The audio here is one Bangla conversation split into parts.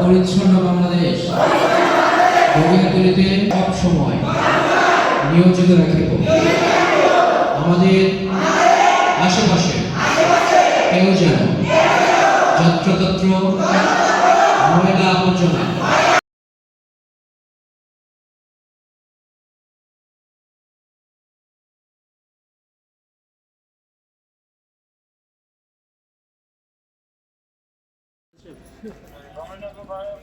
পরিচ্ছন্ন বাংলাদেশ। সব সময় নিয়োজিত রাখিব। আমাদের আশেপাশে কেউ যেন যত্রতত্র ময়লা আবর্জনা Hoje eu vou para.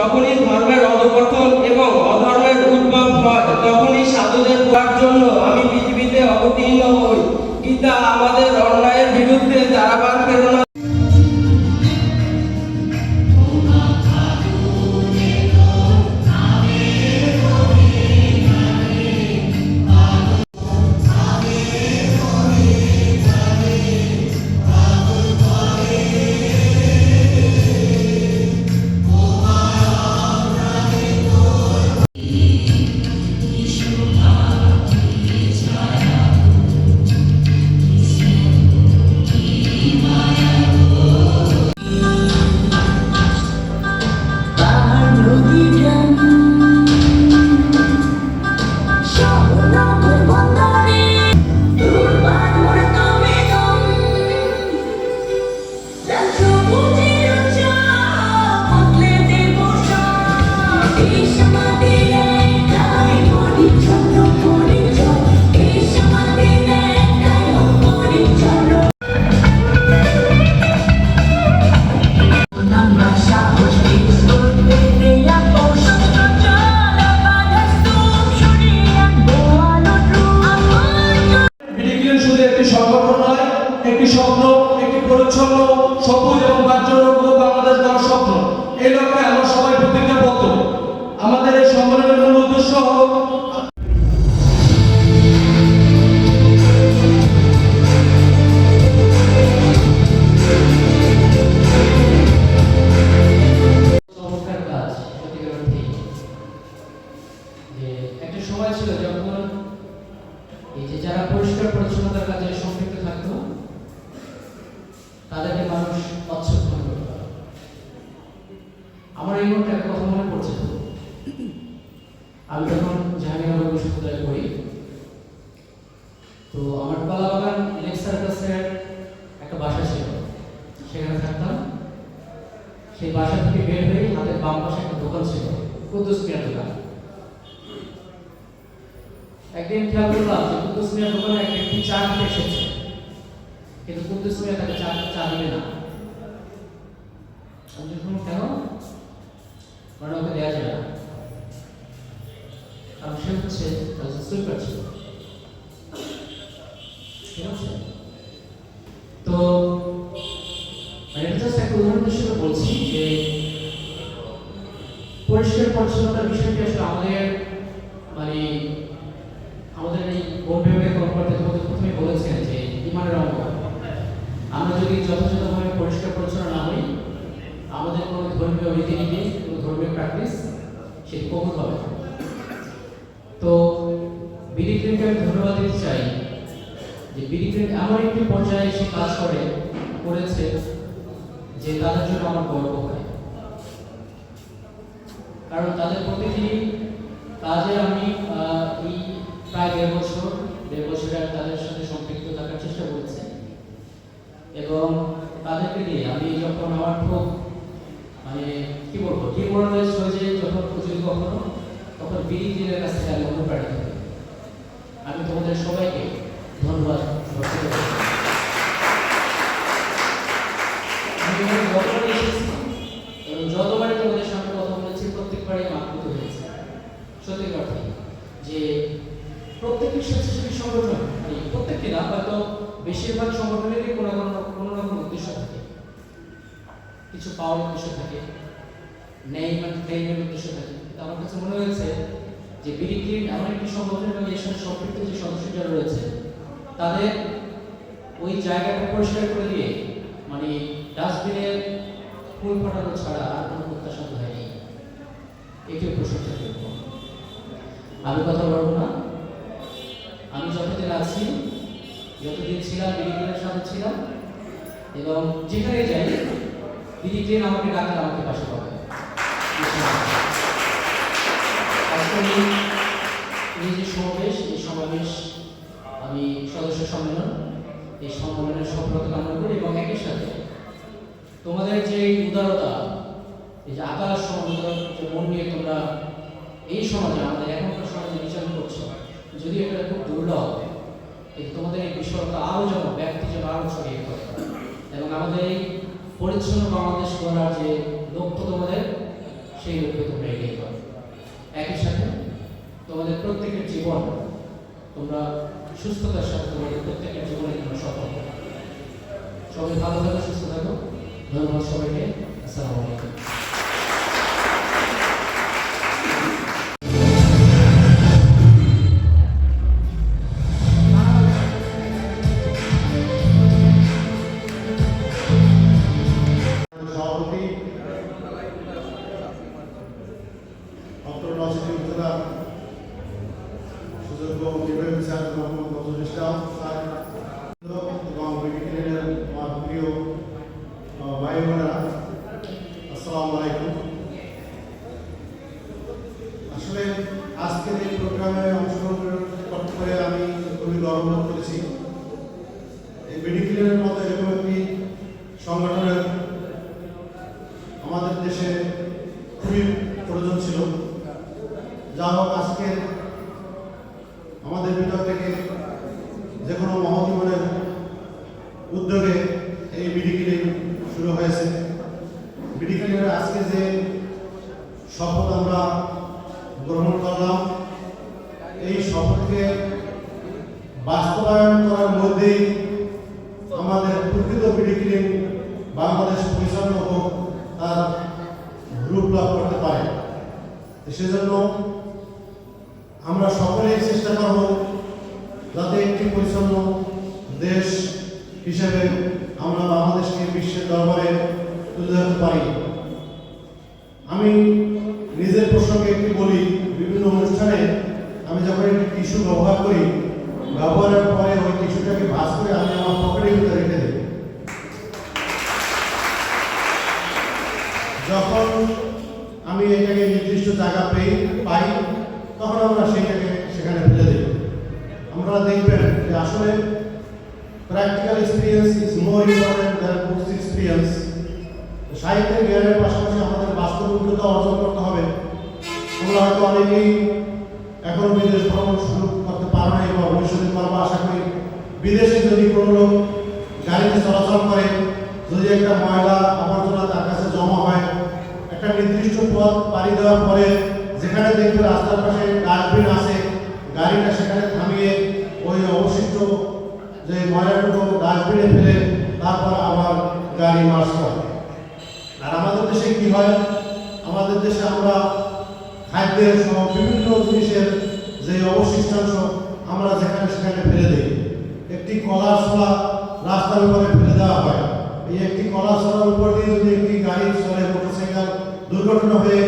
যখনই ধর্মের অধপতন এবং অধর্মের উদ্ভব হয়, তখনই সাধুদের পড়ার জন্য আমি পৃথিবীতে অবতীর্ণ হই। গীতা আমাদের অন্যায়ের বিরুদ্ধে দাঁড়াবার সবাই প্রতিজ্ঞাবদ্ধ আমাদের এই সম্মেলনের মূল উদ্দেশ্য হল কথা মনে পড়ছে? আমি যখন জাহাঙ্গীরনগর বিশ্ববিদ্যালয়ে পড়ি তো আমার পালাবাগান লেক সার্কাসের একটা বাসা ছিল। সেখানে থাকতাম। সেই বাসা থেকে বের হয়ে হাতের বাম পাশে একটা দোকান ছিল, কুদ্দুস দোকান। একদিন খেয়াল করলাম যে কুদ্দুস দোকানে এক ব্যক্তি চা খেতে এসেছে। কিন্তু কুদ্দুস তাকে চা চা দিবে না। আমি কেন? মানে ওকে দেওয়া ঠিক আছে? তো মানে একটা বলছি যে পরিষ্কার পরিচ্ছন্নতার বিষয়টি আসলে আমাদের মানে আমাদের এই বোর্ড বিভাগের কর্মকর্তা তোমাদের প্রথমে বলেছেন যে ইমানের অঙ্গ আমরা যদি যথাযথভাবে পরিষ্কার পরিচ্ছন্ন না হই আমাদের কোনো ধর্মীয় রীতিনীতি কোনো ধর্মীয় প্র্যাকটিস সেটি কবুল হবে। তো বিডি আমি ধন্যবাদ দিতে চাই যে বিডি এমন একটি পর্যায়ে এসে কাজ করে, করেছে যে তাদের জন্য আমার গর্ব হয়। কারণ তাদের প্রতিটি কাজে আমি এই প্রায় দেড় বছর, দেড় বছরে আমি তাদের সাথে সম্পৃক্ত থাকার চেষ্টা করেছি। এবং তাদেরকে নিয়ে আমি যখন আমার খুব মানে কি বলব ডিমোরালাইজ হয়ে যায় যখন কখনো তখন বিডি দিনের কাছ থেকে আমি অনুপ্রাণিত হই আমি তোমাদের সবাইকে ধন্যবাদ এবং যতবারই তোমাদের সামনে কথা বলেছি, প্রত্যেকবারই আপ্লুত হয়েছি। সত্যি কথা, যে প্রত্যেকটি স্বেচ্ছাসেবী সংগঠন প্রত্যেকটি না, হয়তো বেশিরভাগ সংগঠনেরই কোনো কোনো কোনো কোনো উদ্দেশ্য থাকে। কিছু পাওয়ার উদ্দেশ্য থাকে, নেই মানে উদ্দেশ্য থাকে। কাছে মনে হয়েছে যে বিডি ক্লিন এমন একটি সংগঠন এবং এর সাথে সম্পৃক্ত যে সদস্য যারা রয়েছে, তাদের ওই জায়গাটা পরিষ্কার করে দিয়ে মানে ডাস্টবিনে ফুল ফাটানো ছাড়া আর কোনো প্রত্যাশা হয়নি। এটিও প্রশংসা করব। আমি কথা বলব না। আমি যতদিন আছি, যতদিন ছিলাম, বিডি সাথে ছিলাম, এবং যেখানে যাই, বিডি আমাকে ডাকলে আমাকে পাশে পাবে। আজকে সমাবেশ, এই সমাবেশ, আমি সদস্য সম্মেলন, এই সম্মেলনের সফলতা কামনা করি এবং একই সাথে তোমাদের যে উদারতা, এই যে আকাশ সমুদ্র, যে নিয়ে তোমরা এই সমাজে, আমাদের এখনকার সমাজে বিচার করছ যদি এটা খুব দুর্লভ, কিন্তু তোমাদের এই বিষয়টা আরও যেন ব্যক্তি যেন আরও এবং আমাদের এই পরিচ্ছন্ন বাংলাদেশ গড়ার যে লক্ষ্য তোমাদের, সেই লক্ষ্যে তোমরা এগিয়ে তোমাদের প্রত্যেকের জীবন তোমরা সুস্থতার সাথে তোমাদের প্রত্যেকের জীবনে তোমরা সফল সবাই ভালো থাকো, সুস্থ থাকো। ধন্যবাদ সবাইকে। আসসালামু আলাইকুম। সভাপতি অত্র উপজেলা সুযোগ্য নির্বাহী বিচার মোহাম্মদ নজরুল স্যার এবং মেডিকেলের আমার প্রিয় ভাই বোনেরা আসসালামু আলাইকুম আসলে আজকের এই প্রোগ্রামে অংশগ্রহণ করতে পেরে আমি খুবই গর্ববোধ করেছি এই মেডিকেলের মতো এরকম একটি সংগঠনের আমাদের দেশে খুবই প্রয়োজন ছিল। যা হোক আজকে আমাদের ভিতর থেকে যে কোনো মহজীবনের উদ্যোগে এই বিডি ক্লিনিক শুরু হয়েছে বিডি ক্লিনিকের আজকে যে শপথ আমরা গ্রহণ করলাম এই শপথকে বাস্তবায়ন করার মধ্যেই আমাদের প্রকৃত বিডি ক্লিনিক বাংলাদেশ পরিচালনা হোক তার রূপ লাভ করতে পারে তো সেজন্য আমরা সকলেই চেষ্টা করব যাতে একটি পরিচ্ছন্ন দেশ হিসেবে আমরা বাংলাদেশকে বিশ্বের দরবারে তুলে ধরতে পারি। আমি নিজের প্রসঙ্গে একটি বলি, বিভিন্ন অনুষ্ঠানে আমি যখন একটি টিস্যু ব্যবহার করি ব্যবহারের পরে ওই টিস্যুটাকে ভাস করে আমি আমার পকেটের ভিতরে রেখে দিই যখন আমি এটাকে নির্দিষ্ট জায়গা পেয়ে পাই তখন আমরা সেইটাকে সেখানে ফেলে দিই আমরা দেখবেন যে আসলে practical experience is more important than books experience সাহিত্যের জ্ঞানের পাশাপাশি আমাদের বাস্তব অভিজ্ঞতা অর্জন করতে হবে। তোমরা হয়তো অনেকেই এখনও বিদেশ ভ্রমণ শুরু করতে পারো নাই বা ভবিষ্যতে করব আশা করি বিদেশে যদি কোনো লোক গাড়িতে চলাচল করে, যদি একটা ময়লা আবর্জনা তার কাছে জমা হয়, একটা নির্দিষ্ট পথ পাড়ি দেওয়ার পরে যেখানে দেখবে রাস্তার পাশে ডাস্টবিন আছে, গাড়িটা সেখানে যে ময়লাটুকু ডাস্টবিনে ফেলে তারপর আবার গাড়ি মার্চ করে। আর আমাদের দেশে কি হয়? আমাদের দেশে আমরা খাদ্যের বিভিন্ন জিনিসের যে অবশিষ্টাংশ আমরা যেখানে সেখানে ফেলে দিই। একটি কলার ছোলা রাস্তার উপরে ফেলে দেওয়া হয়। এই একটি কলার ছোলার উপর দিয়ে যদি একটি গাড়ি চলে মোটরসাইকেল দুর্ঘটনা হয়ে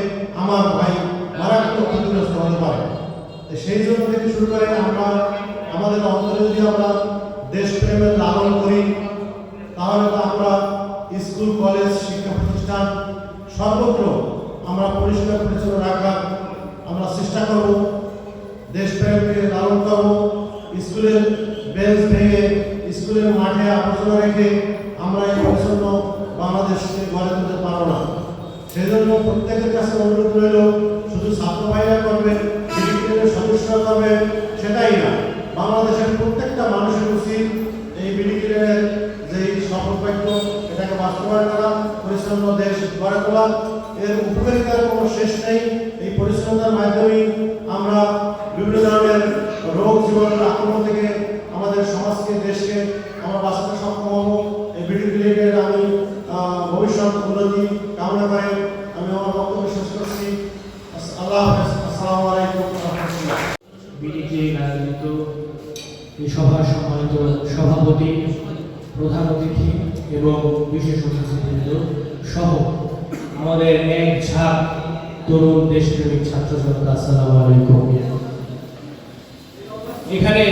আমার ভাই মারাত্মক ক্ষতিগ্রস্ত হতে পারে। সেই জন্য থেকে শুরু করে আমরা আমাদের অন্তরে যদি আমরা দেশপ্রেমের লালন করি, তাহলে তো আমরা স্কুল, কলেজ, শিক্ষা প্রতিষ্ঠান সর্বত্র আমরা পরিষ্কার, পরিচ্ছন্ন রাখার আমরা চেষ্টা করব। দেশপ্রেমকে লালন করব। স্কুলের বেঞ্চ ভেঙে, স্কুলের মাঠে আবর্জনা রেখে আমরা এই পরিচ্ছন্ন বাংলাদেশকে গড়ে তুলতে পারব না। সেজন্য প্রত্যেকের কাছে অনুরোধ রইল, শুধু ছাত্র ভাইরা করবে সদস্যরা করবে, সেটাই না। বাংলাদেশের প্রত্যেকটা মানুষের উচিত এই বিডিপিএর যে শপথ বাক্য, এটাকে বাস্তবায়ন করা, পরিচ্ছন্ন দেশ গড়ে তোলা। এর উপকারিতার কোনো শেষ নেই। এই পরিচ্ছন্নতার মাধ্যমেই আমরা বিভিন্ন ধরনের রোগ জীবাণুর আক্রমণ থেকে আমাদের সমাজকে, দেশকে আমরা বাঁচাতে সক্ষম হব। এই বিডিপিএর আমি ভবিষ্যৎ উন্নতি কামনা করে আমি আমার বক্তব্য শেষ করছি। আল্লাহ হাফেজ। আসসালামু আলাইকুম। বিডিকে আয়োজিত এই সভার সম্মানিত সভাপতি, প্রধান অতিথি এবং বিশেষ অতিথিবৃন্দ সহ আমাদের এক ঝাঁক তরুণ দেশপ্রেমিক ছাত্র জনতা, আসসালামু আলাইকুম। এখানে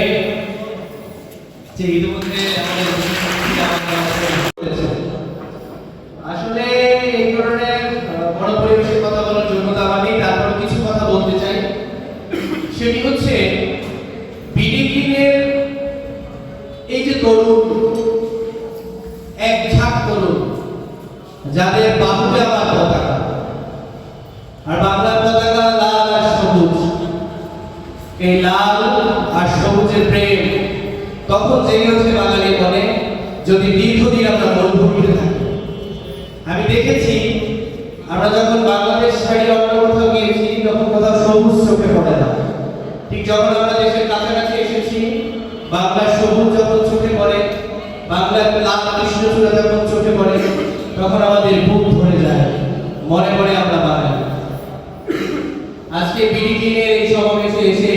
যে ইতিমধ্যে আমাদের যে এক ঝাঁক করুন, যাদের বাহুতে আমার পতাকা। আর বাংলার পতাকা লাল আর সবুজ। এই লাল আর সবুজের প্রেম, তখন জেগে যখন চোখে পড়ে, তখন আমাদের বুক ধরে যায়। মনে মনে আমরা আজকে এই সমাবেশে এসে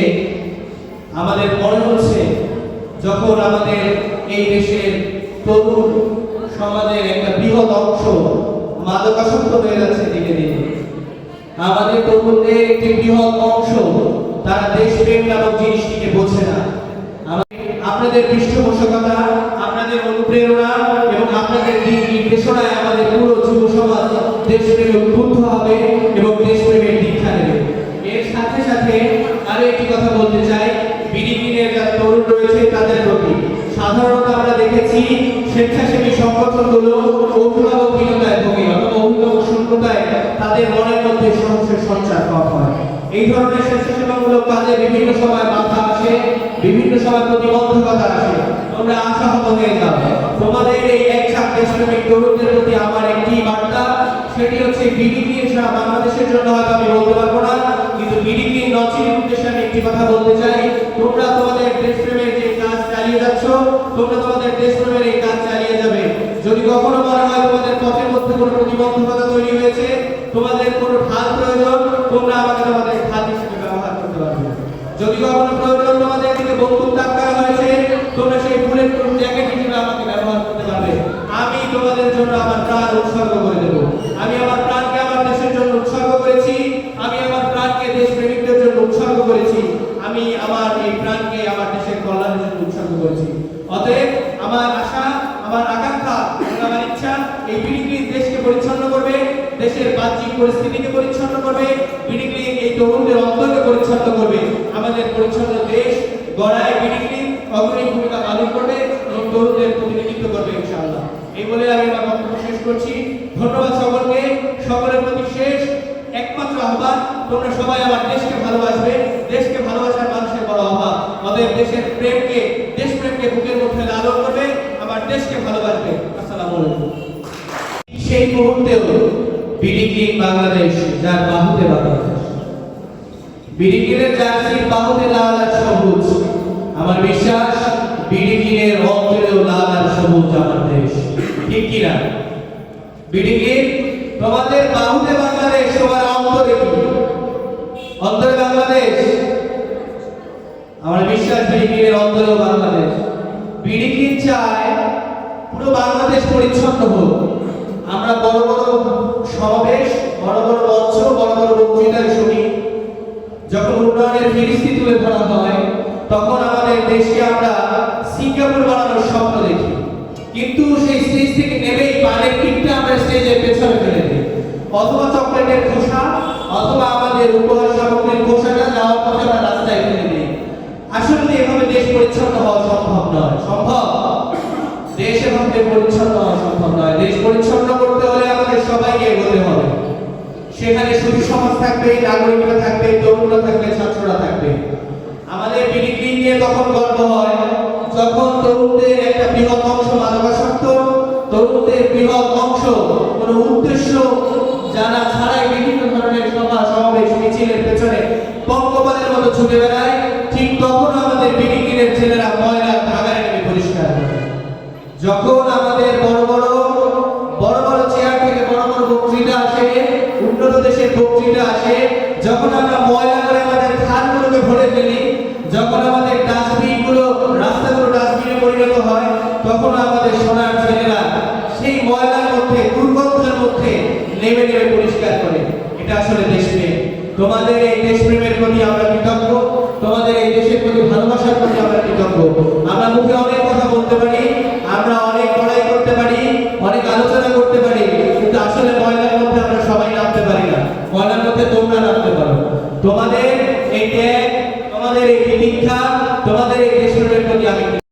আমাদের মনে হচ্ছে, যখন আমাদের এই দেশের তরুণ সমাজের একটা বৃহৎ অংশ মাদকাসক্ত হয়ে যাচ্ছে দিনে দিনে। আমাদের তরুণদের একটি বৃহৎ অংশ তারা দেশপ্রেম নামক জিনিসটিকে বোঝে না। আপনাদের পৃষ্ঠপোষকতা আপনাদের অনুপ্রেরণা এবং আপনাদের নির্দেশনায় আমাদের পুরো যুব সমাজ দেশপ্রেমে উদ্বুদ্ধ হবে এবং দেশপ্রেমের দীক্ষা নেবে। এর সাথে সাথে আরও একটি কথা বলতে চাই। বিডিপির যারা তরুণ রয়েছে, তাদের প্রতি। সাধারণত আমরা দেখেছি স্বেচ্ছাসেবী সংগঠনগুলো অভিভাবকহীনতায় ভোগে, অথবা অভিভাবক শূন্যতায় তাদের মনের মধ্যে সংশয় সঞ্চার হয়। এই ধরনের স্বেচ্ছাসেবামূলক কাজে বিভিন্ন সময় বাধা আসে, বিভিন্ন সময় প্রতিবন্ধকতা আসে। তোমরা আশাহত হয়ে যাও তোমাদের এই এক ছাপ দেশপ্রেমিক তরুণদের প্রতি আমার একটি বার্তা, সেটি হচ্ছে বিডিপি সারা বাংলাদেশের জন্য হয়তো আমি বলতে পারব না, কিন্তু বিডিপি নচির উদ্দেশ্যে আমি একটি কথা বলতে চাই। তোমরা তোমাদের দেশপ্রেমের যে কাজ চালিয়ে যাচ্ছ, তোমরা তোমাদের দেশপ্রেমের এই কাজ চালিয়ে যাবে। যদি কখনো মনে হয় তোমাদের পথের মধ্যে কোনো প্রতিবন্ধকতা তৈরি হয়েছে, তোমাদের কোনো ঢাল প্রয়োজন, তোমরা আমাকে তোমাদের ঢাল হিসেবে ব্যবহার করতে পারবে। যদি কখনো প্রয়োজন তোমাদের দিকে বন্দুক তাক করা হয়েছে তোমরা সেই বুলেট প্রুফ জ্যাকেট হিসেবে আমাকে ব্যবহার করতে পারবে আমি তোমাদের জন্য আমার প্রাণ উৎসর্গ করে দেব আমি আমার প্রাণকে আমার দেশের জন্য উৎসর্গ করেছি আমি আমার প্রাণকে দেশ প্রেমিকদের জন্য উৎসর্গ করেছি আমি আমার এই প্রাণকে আমার দেশের কল্যাণের জন্য উৎসর্গ করেছি অতএব আমার আশা আমার আকাঙ্ক্ষা এবং আমার ইচ্ছা এই বিডিগ্রি দেশকে পরিচ্ছন্ন করবে দেশের বাহ্যিক পরিস্থিতিকে পরিচ্ছন্ন করবে বিডিগ্রি এই তরুণদের অন্তরকে পরিচ্ছন্ন করবে আমাদের পরিচ্ছন্ন দেশ গড়ায় বিডিগ্রি অগ্রণী ভূমিকা পালন করবে এবং তরুণদের প্রতিনিধিত্ব করবে ইনশাআল্লাহ। এই বলে আমি আমার বক্তব্য শেষ করছি। ধন্যবাদ সকলকে। সকলের প্রতি শেষ, একমাত্র আহ্বান, তোমরা সবাই আমার দেশকে ভালোবাসবে। দেশকে ভালোবাসার মানুষের বড় অভাব। অতএব দেশের প্রেমকে দেশ প্রেমকে বুকের মধ্যে লালন করবে, আমার দেশকে ভালোবাসবে। আসসালামু আলাইকুম। সেই মুহূর্তেও বিডিগ্রি বাংলাদেশ যার বাহুতে বাংলাদেশ। বিডিগ্রির জার্সির বাহুতে লাল আর সবুজ। আমার বিশ্বাস বিডিগ্রির অন্তরেও লাল আর সবুজ আমার দেশ। ঠিক কিনা? বিডিগ্রি তোমাদের বাহুতে বাংলাদেশ, তোমার অন্তরে কি? অন্তরে বাংলাদেশ? আমার বিশ্বাস বিডিগ্রির অন্তরেও বাংলাদেশ। বিডিগ্রি চায় পুরো বাংলাদেশ পরিচ্ছন্ন হোক। আমরা বড় বড় সমাবেশ, বড় বড় মঞ্চ, বড় বড় বক্তৃতায় শুনি যখন উন্নয়নের ফিরিস্তি তুলে ধরা হয় তখন আমাদের দেশকে আমরা সিঙ্গাপুর বানানোর স্বপ্ন দেখি। কিন্তু সেই স্টেজ থেকে নেমেই পানের টিপটা আমরা স্টেজের পেছনে ফেলে দিই। অথবা চকলেটের খোসা, অথবা আমাদের উপহার সামগ্রীর খোসাটা যাওয়ার পথে আমরা রাস্তায় ফেলে দিই। আসলে এভাবে দেশ পরিচ্ছন্ন হওয়া সম্ভব নয়। সম্ভব? দেশ এভাবে পরিচ্ছন্ন হওয়া সম্ভব নয়। দেশ পরিচ্ছন্ন করতে হলে আমাদের সবাইকে এগোতে হবে। সেখানে শুধু সমাজ থাকবে, নাগরিকরা থাকবে, তরুণরা থাকবে, ছাত্ররা থাকবে। আমাদের বিডিগ্রি নিয়ে তখন গর্ব হয়। যখন তরুণদের একটা বৃহৎ অংশ মাদকাসক্ত, তরুণদের বৃহৎ অংশ কোনো উদ্দেশ্য জানা ছাড়াই বিভিন্ন ধরনের সভা, সমাবেশ, মিছিলের পেছনে পঙ্গপালের মতো ছুটে বেড়ায়। ঠিক তখন আমাদের বিডিগ্রির ছেলেরা প্রতি আমরা কৃতজ্ঞ। তোমাদের এই দেশের প্রতি ভালোবাসার প্রতি আমরা কৃতজ্ঞ। আমরা মুখে অনেক কথা বলতে পারি